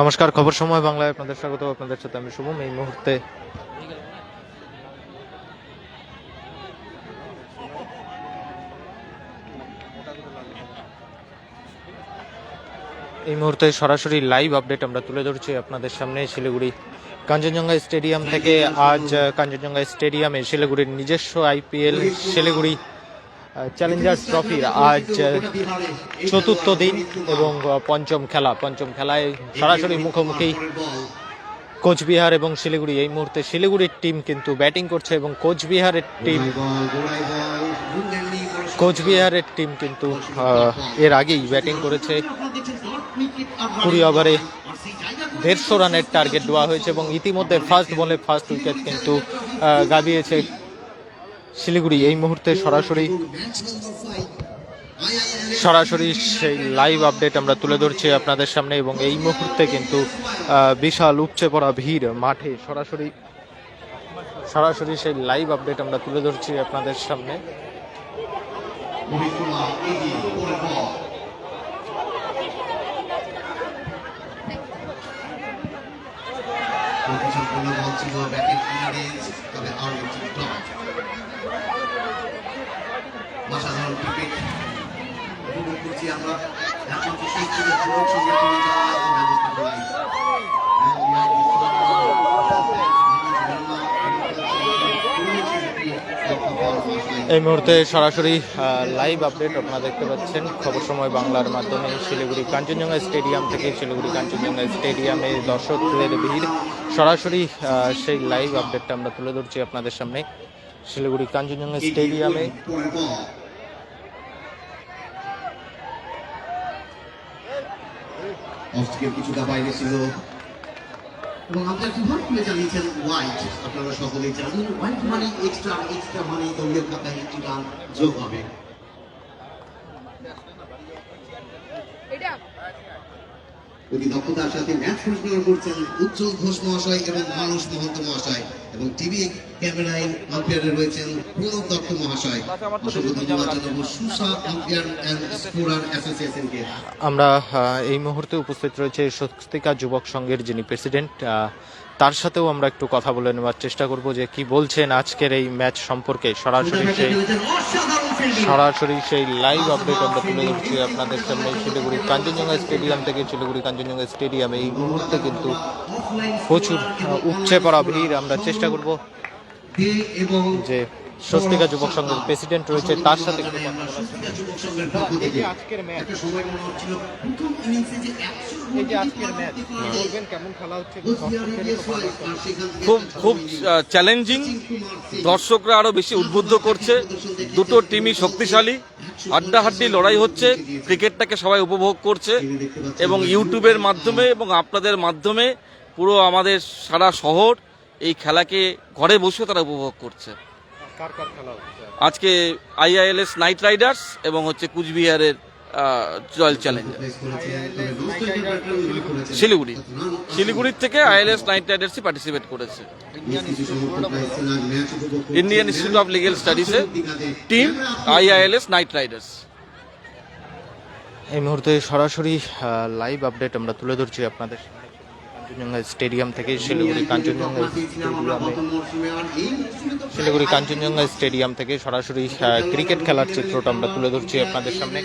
নমস্কার, খবর সময় বাংলায় আপনাদের স্বাগত, আপনাদের সাথে আমি শুভম। এই মুহূর্তে এই মুহূর্তে সরাসরি লাইভ আপডেট আমরা তুলে ধরছি আপনাদের সামনে শিলিগুড়ি। কাঞ্চনজঙ্ঘা স্টেডিয়াম থেকে আজ, কাঞ্চনজঙ্ঘা স্টেডিয়ামে শিলিগুড়ির নিজস্ব আইপিএল শিলিগুড়ি চ্যালেঞ্জার্স ট্রফির আজ চতুর্থ দিন এবং পঞ্চম খেলা। পঞ্চম খেলায় সরাসরি মুখোমুখি কোচবিহার এবং শিলিগুড়ি। এই মুহূর্তে শিলিগুড়ির টিম কিন্তু ব্যাটিং করছে এবং কোচবিহারের টিম কোচবিহারের টিম কিন্তু এর আগেই ব্যাটিং করেছে। কুড়ি ওভারে দেড়শো রানের টার্গেট দেওয়া হয়েছে এবং ইতিমধ্যে ফার্স্ট বলে ফার্স্ট উইকেট কিন্তু গাবিয়েছে শিলিগুড়ি, এই মুহূর্তে সরাসরি সরাসরি সেই লাইভ আপডেট আমরা তুলে ধরছি আপনাদের সামনে এবং এই মুহূর্তে কিন্তু বিশাল উপচে পড়া ভিড় মাঠে সরাসরি সরাসরি সেই লাইভ আপডেট আমরা তুলে ধরছি আপনাদের সামনে। সম্পূর্ণ বল ছিল ব্যাটিং ইনিংস তবে করছি আমরা একমাত্র সঙ্গে ব্যবস্থা করাই এই মুহূর্তে সরাসরি লাইভ আপডেট আপনারা দেখতে পাচ্ছেন। খবর সময় বাংলার মাধ্যমে শিলিগুড়ি কাঞ্চনজঙ্ঘা স্টেডিয়াম থেকে শিলিগুড়ি কাঞ্চনজঙ্ঘা স্টেডিয়ামে দর্শকদের ভিড়। সরাসরি সেই লাইভ আপডেটটা আমরা তুলে ধরছি আপনাদের সামনে। শিলিগুড়ি কাঞ্চনজঙ্ঘা স্টেডিয়ামে। বল কিছুটা বাইরে ছিল। এবং আপনারা কীভাবে খুলে জানিয়েছেন হোয়াইট আপনারা সকলেই জানেন। হোয়াইট মানে এক্সট্রা এক্সট্রা মানে দলীয় খাতায় একটি গান যোগ হবে। অতি দক্ষতার সাথে ম্যাচ পরিচালনা করছেন উজ্জ্বল ঘোষ মহাশয় এবং মানুষ মহন্ত মহাশয় এবং টিভি ক্যামেরায় আম্পায়ারে রয়েছেন প্রণব দত্ত মহাশয়। অসংখ্য ধন্যবাদ জানাব সুসা আম্পায়ার অ্যান্ড স্কোরার অ্যাসোসিয়েশনকে আমরা এই মুহূর্তে উপস্থিত রয়েছে স্বস্তিকা যুবক সংঘের যিনি প্রেসিডেন্ট তার সাথেও আমরা একটু কথা বলে নেওয়ার চেষ্টা করব যে কি বলছেন আজকের এই ম্যাচ সম্পর্কে। সরাসরি সেই সরাসরি সেই লাইভ আপডেট আমরা তুলে ধরছি আপনাদের সামনে শিলিগুড়ি কাঞ্চনজঙ্ঘা স্টেডিয়াম থেকে। শিলিগুড়ি কাঞ্চনজঙ্ঘা স্টেডিয়ামে এই মুহূর্তে কিন্তু প্রচুর উপচে পড়া ভিড়। আমরা চেষ্টা করব যে স্বস্তিকা যুবক সংঘের প্রেসিডেন্ট রয়েছে তার সাথে আজকের ম্যাচ একটা সময় হচ্ছিল প্রথম ইনিংসে যে একশো এই যে আজকের ম্যাচ বলবেন কেমন খেলা হচ্ছে? এবং খুব খুব চ্যালেঞ্জিং দর্শকরা আরও বেশি উদ্বুদ্ধ করছে। দুটো টিমই শক্তিশালী। হাড্ডাহাড্ডি লড়াই হচ্ছে। ক্রিকেটটাকে সবাই উপভোগ করছে। এবং ইউটিউবের মাধ্যমে এবং আপনাদের মাধ্যমে পুরো আমাদের সারা শহর এই খেলাকে ঘরে বসে তারা উপভোগ করছে। কার কার খেলা হচ্ছে? আজকে আইআইএলএস নাইট রাইডার্স এবং হচ্ছে কুচবিহারের জয়েল চ্যালেঞ্জার। শিলিগুড়ি। শিলিগুড়ির থেকে আইএলএস নাইট রাইডার্সই পার্টিসিপেট করেছে। ইন্ডিয়ান ইনস্টিটিউট অফ লিগেল স্টাডিজে টিম আইআইএলএস নাইট রাইডার্স। এই মুহূর্তে সরাসরি লাইভ আপডেট আমরা তুলে ধরছি আপনাদের। সামনে। কাঞ্চনজঙ্ঘা স্টেডিয়াম থেকে শিলিগুড়ি কাঞ্চনজঙ্ঘা স্টেডিয়ামে শিলিগুড়ি কাঞ্চনজঙ্ঘা স্টেডিয়াম থেকে সরাসরি ক্রিকেট খেলার চিত্রটা আমরা তুলে ধরছি আপনাদের সামনে।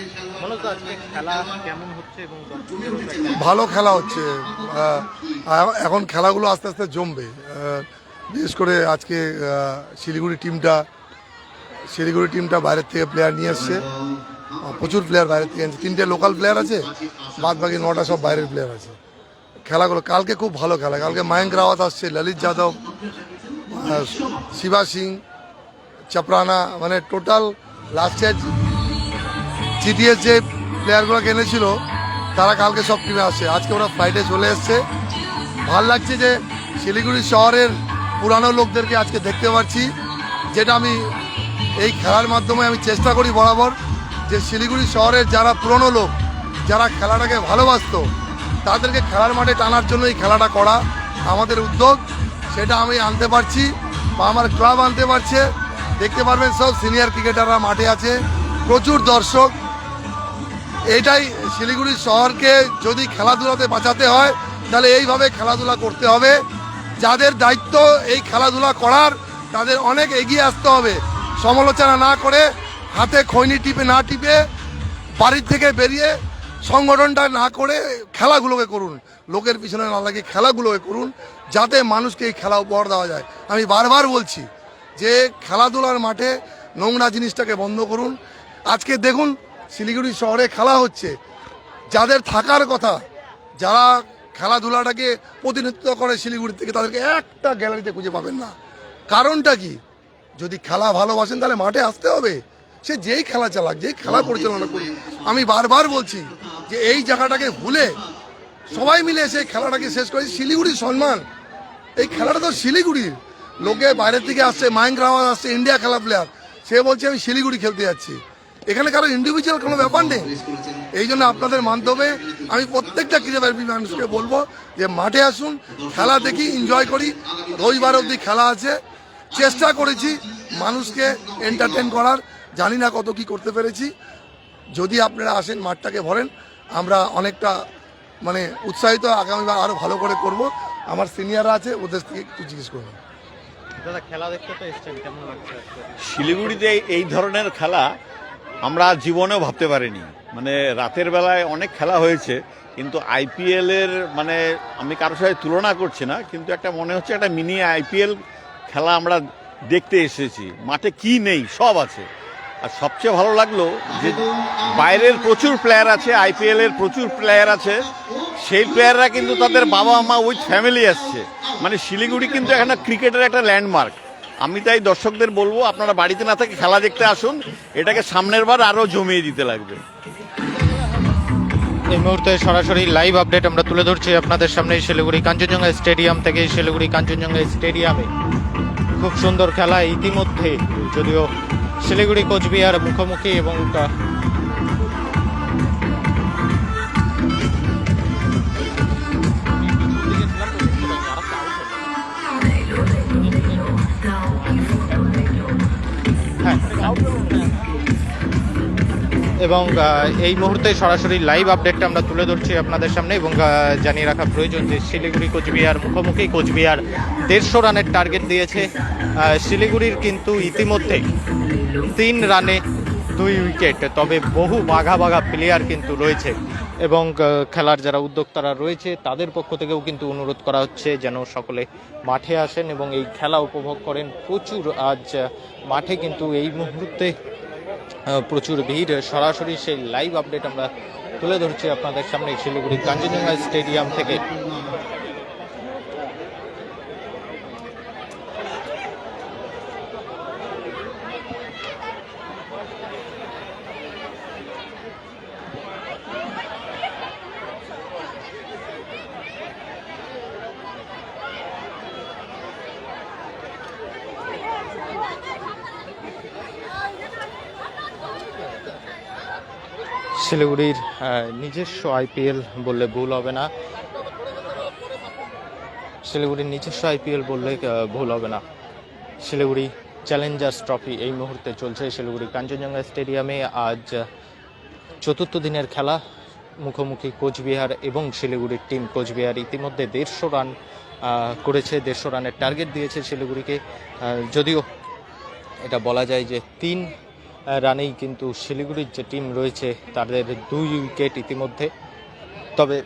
ভালো খেলা হচ্ছে। এখন খেলাগুলো আস্তে আস্তে জমবে। বিশেষ করে আজকে শিলিগুড়ি টিমটা শিলিগুড়ি টিমটা বাইরের থেকে প্লেয়ার নিয়ে আহ, প্রচুর প্লেয়ার বাইরের থেকে তিনটে লোকাল প্লেয়ার আছে বাদ বাকি নটা সব বাইরের প্লেয়ার আছে। খেলাগুলো, কালকে খুব ভালো খেলা। কালকে মায়াঙ্ক রাওয়াত আসছে, ললিত যাদব শিবা সিং, চাপরানা মানে টোটাল লাস্ট জিটিএস যে প্লেয়ারগুলোকে এনেছিল, তারা কালকে সব টিমে আসছে। আজকে ওরা ফ্লাইটে চলে এসছে। ভালো লাগছে যে শিলিগুড়ি শহরের পুরানো লোকদেরকে আজকে দেখতে পাচ্ছি, যেটা আমি এই খেলার মাধ্যমে আমি চেষ্টা করি বরাবর, যে শিলিগুড়ি শহরের যারা পুরনো লোক, যারা খেলাটাকে ভালোবাসতো তাদেরকে খেলার মাঠে টানার জন্য এই খেলাটা করা আমাদের উদ্যোগ, সেটা আমি আনতে পারছি বা আমার ক্লাব আনতে পারছে। দেখতে পারবেন সব সিনিয়র ক্রিকেটাররা মাঠে আছে, প্রচুর দর্শক। এটাই শিলিগুড়ি শহরকে যদি খেলাধুলাতে বাঁচাতে হয়, তাহলে এইভাবে খেলাধুলা করতে হবে। যাদের দায়িত্ব এই খেলাধুলা করার, তাদের অনেক এগিয়ে আসতে হবে। সমালোচনা না করে হাতে খৈনি টিপে না টিপে বাড়ির থেকে বেরিয়ে সংগঠনটা না করে খেলাগুলোকে করুন। লোকের পিছনে না লাগে খেলাগুলোকে করুন, যাতে মানুষকে এই খেলা উপহার দেওয়া যায়। আমি বারবার বলছি যে খেলাধুলার মাঠে নোংরা জিনিসটাকে বন্ধ করুন। আজকে দেখুন শিলিগুড়ি শহরে খেলা হচ্ছে। যাদের থাকার কথা, যারা খেলাধুলাটাকে প্রতিনিধিত্ব করে শিলিগুড়ি থেকে, তাদেরকে একটা গ্যালারিতে খুঁজে পাবেন না। কারণটা কি? যদি খেলা ভালোবাসেন, তাহলে মাঠে আসতে হবে। সে যেই খেলা চালাক, যেই খেলা পরিচালনা করুক, আমি বারবার বলছি যে এই জায়গাটাকে ভুলে সবাই মিলে এসে খেলাটাকে শেষ করে শিলিগুড়ির সম্মান। এই খেলাটা তো শিলিগুড়ির। লোকে বাইরের থেকে আসছে, মাইন্ড রাওয়াজ আসছে, ইন্ডিয়া খেলা প্লেয়ার সে বলছে, আমি শিলিগুড়ি খেলতে যাচ্ছি। এখানে কারও ইন্ডিভিজুয়াল কোনো ব্যাপার নেই। এই জন্য আপনাদের মাধ্যমে আমি প্রত্যেকটা ক্রীড়াপ্রেমী মানুষকে বলব যে মাঠে আসুন, খেলা দেখি এনজয় করি। রবিবার অবধি খেলা আছে। চেষ্টা করেছি মানুষকে এন্টারটেন করার। জানি না কত কি করতে পেরেছি। যদি আপনারা আসেন মাঠটাকে ভরেন আমরা অনেকটা মানে উৎসাহিত আগামীবার আরও ভালো করে করব। আমার সিনিয়ররা আছে ওদের থেকে একটু জিজ্ঞেস করব। দাদা খেলা দেখতে তো এসছেন কেমন লাগছে? শিলিগুড়িতে এই- এই ধরনের খেলা আমরা জীবনেও ভাবতে পারিনি। মানে রাতের বেলায় অনেক খেলা হয়েছে কিন্তু আইপিএল এর মানে আমি কারোর সাথে তুলনা করছি না কিন্তু একটা মনে হচ্ছে একটা মিনি আইপিএল খেলা আমরা দেখতে এসেছি। মাঠে কি নেই সব আছে। আর সবচেয়ে ভালো লাগল যে বাইরের প্রচুর প্লেয়ার আছে আইপিএল এর প্রচুর প্লেয়ার আছে, সেই প্লেয়াররা কিন্তু তাদের বাবা মা উইথ ফ্যামিলি আসছে। মানে শিলিগুড়ি কিন্তু এখানে ক্রিকেটের একটা ল্যান্ডমার্ক আমি তাই দর্শকদের বলব, আপনারা বাড়িতে না থেকে খেলা দেখতে আসুন, এটাকে সামনের বার আরও জমিয়ে দিতে লাগবে। এই মুহূর্তে সরাসরি লাইভ আপডেট আমরা তুলে ধরছি আপনাদের সামনে শিলিগুড়ি কাঞ্চনজঙ্ঘা স্টেডিয়াম থেকে। শিলিগুড়ি কাঞ্চনজঙ্ঘা স্টেডিয়ামে খুব সুন্দর খেলা ইতিমধ্যে, যদিও শিলিগুড়ি কোচবিহার মুখোমুখি এবং এবং এই মুহূর্তে সরাসরি লাইভ আপডেটটা আমরা তুলে ধরছি আপনাদের সামনে এবং জানিয়ে রাখা প্রয়োজন যে শিলিগুড়ি, কোচবিহার, মুখোমুখি কোচবিহার দেড়শো রানের টার্গেট দিয়েছে। শিলিগুড়ির কিন্তু ইতিমধ্যে তিন রানে দুই উইকেট তবে বহু বাঘা বাঘা প্লেয়ার কিন্তু রয়েছে এবং খেলার যারা উদ্যোক্তারা রয়েছে তাদের পক্ষ থেকেও কিন্তু অনুরোধ করা হচ্ছে যেন সকলে মাঠে আসেন এবং এই খেলা উপভোগ করেন। প্রচুর আজ মাঠে কিন্তু এই মুহূর্তে প্রচুর ভিড়। সরাসরি সেই লাইভ আপডেট আমরা তুলে ধরছি আপনাদের সামনে শিলিগুড়ি কাঞ্চনজঙ্ঘা স্টেডিয়াম থেকে। শিলিগুড়ির নিজস্ব আইপিএল বললে ভুল হবে না। শিলিগুড়ির নিজস্ব আইপিএল বললে ভুল হবে না। শিলিগুড়ি চ্যালেঞ্জার্স ট্রফি এই মুহূর্তে চলছে শিলিগুড়ি কাঞ্চনজঙ্ঘা স্টেডিয়ামে। আজ চতুর্থ দিনের খেলা, মুখোমুখি কোচবিহার এবং শিলিগুড়ির টিম কোচবিহার। ইতিমধ্যে দেড়শো রান করেছে, দেড়শো রানের টার্গেট দিয়েছে শিলিগুড়িকে। যদিও এটা বলা যায় যে তিন রানেই কিন্তু শিলিগুড়ির যে টিম রয়েছে, তাদের দুই উইকেট ইতিমধ্যে। তবে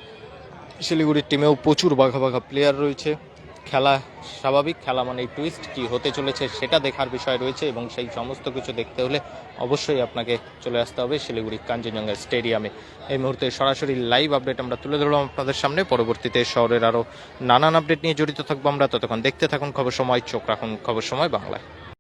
শিলিগুড়ির টিমেও প্রচুর বাঘা বাঘা প্লেয়ার রয়েছে। খেলা স্বাভাবিক, খেলা মানে টুইস্ট কি হতে চলেছে সেটা দেখার বিষয় রয়েছে এবং সেই সমস্ত কিছু দেখতে হলে অবশ্যই আপনাকে চলে আসতে হবে শিলিগুড়ি কাঞ্চনজঙ্ঘা স্টেডিয়ামে এই মুহূর্তে সরাসরি লাইভ আপডেট আমরা তুলে ধরলাম আপনাদের সামনে। পরবর্তীতে শহরের আরও নানান আপডেট নিয়ে জড়িত থাকব আমরা। ততক্ষণ দেখতে থাকুন খবর সময়, চোখ রাখুন খবর সময় বাংলায়।